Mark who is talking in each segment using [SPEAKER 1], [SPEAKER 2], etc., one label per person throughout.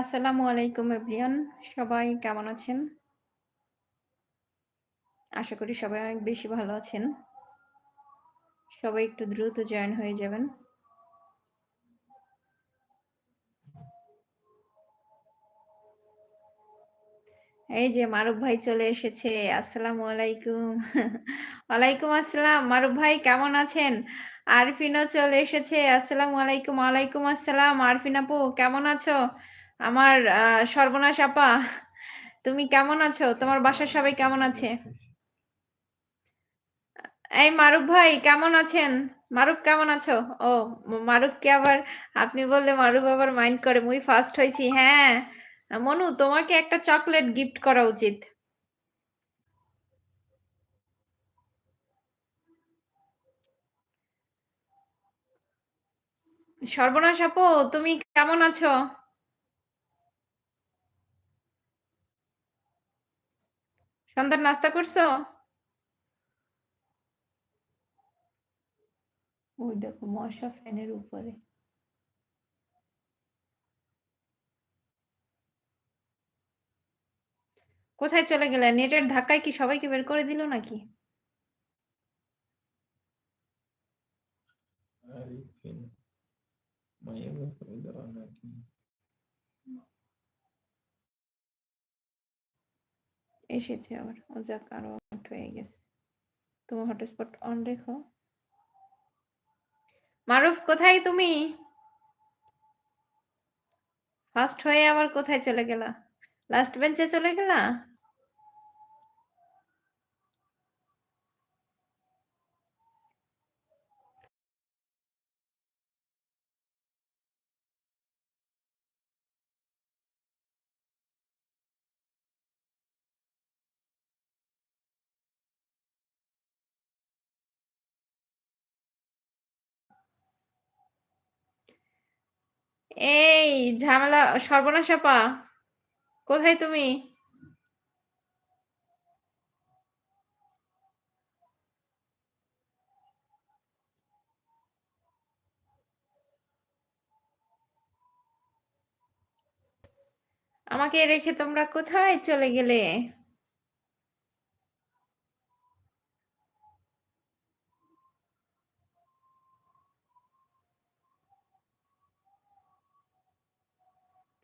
[SPEAKER 1] আসসালামু আলাইকুম এভরিওয়ান। সবাই কেমন আছেন? আশা করি সবাই অনেক বেশি ভালো আছেন। সবাই একটু দ্রুত জয়েন হয়ে যাবেন। এই যে মারুফ ভাই চলে এসেছে। আসসালামু আলাইকুম। ওয়ালাইকুম আসসালাম। মারুফ ভাই কেমন আছেন? আরফিনও চলে এসেছে। আসসালামু আলাইকুম। ওয়ালাইকুম আসসালাম। আরফিন আপু কেমন আছো? আমার সর্বনাশ আপা তুমি কেমন আছো? তোমার বাসার সবাই কেমন আছে? এই মারুফ ভাই কেমন আছেন? মারুফ কেমন আছো? ও মারুফকে আবার আপনি বললে মারুফ আবার মাইন্ড করে মুই ফার্স্ট হইছি। হ্যাঁ, মনু তোমাকে একটা চকলেট গিফট করা উচিত। সর্বনাশ আপু তুমি কেমন আছো? সন্ধ্যার নাস্তা করছ? ওই দেখো মশা ফ্যানের উপরে। কোথায় চলে গেলে? নেটের ধাক্কায় কি সবাইকে বের করে দিল নাকি?
[SPEAKER 2] আরিফিন নাকি?
[SPEAKER 1] এসেছে আবার। ও আরও আউট হয়ে গেছে। তোমার হটস্পট অন রেখো। মারুফ, কোথায় তুমি? ফার্স্ট হয়ে আবার কোথায় চলে গেলা? লাস্ট বেঞ্চে চলে গেলা? এই ঝামেলা সর্বনাশ আপা কোথায় তুমি? আমাকে রেখে তোমরা কোথায় চলে গেলে?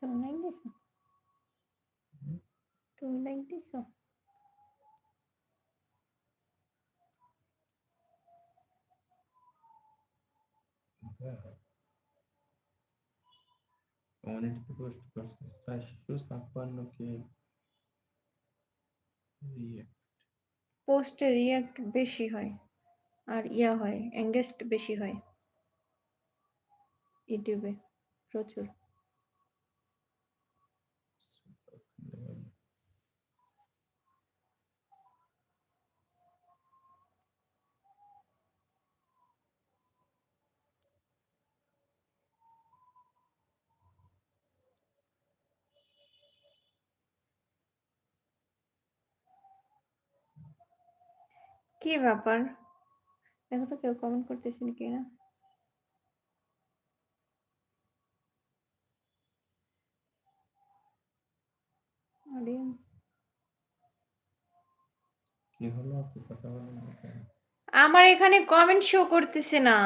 [SPEAKER 1] তুমি লাইক দিছো? তুমি লাইক দিছো?
[SPEAKER 2] পোস্ট করছে চারশো ছাপ্পান্ন কে
[SPEAKER 1] পোস্টে রিঅ্যাক্ট বেশি হয়। আর ইয়া হয় এঙ্গেজড বেশি হয়। ইউটিউবে প্রচুর। কি ব্যাপার? দেখো তো কেউ কমেন্ট করতেছেন? অডিয়েন্স
[SPEAKER 2] কি হলো আপনি কথা বলেন না
[SPEAKER 1] আমার এখানে কমেন্ট শো করতেছে না।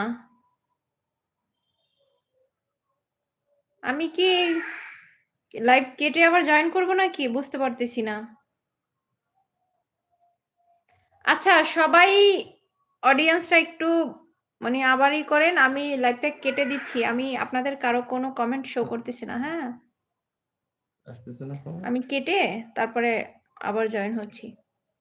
[SPEAKER 1] আমি কি লাইভ কেটে আবার জয়েন করব নাকি? বুঝতে পারতেছি না। আচ্ছা সবাই অডিয়েন্সটা একটু মানে আবারই করেন। আমি লাইভটা কেটে দিচ্ছি। আমি আপনাদের কারও কোনো কমেন্ট শো করতেছি না, হ্যাঁ? আমি কেটে তারপরে আবার জয়েন হচ্ছি।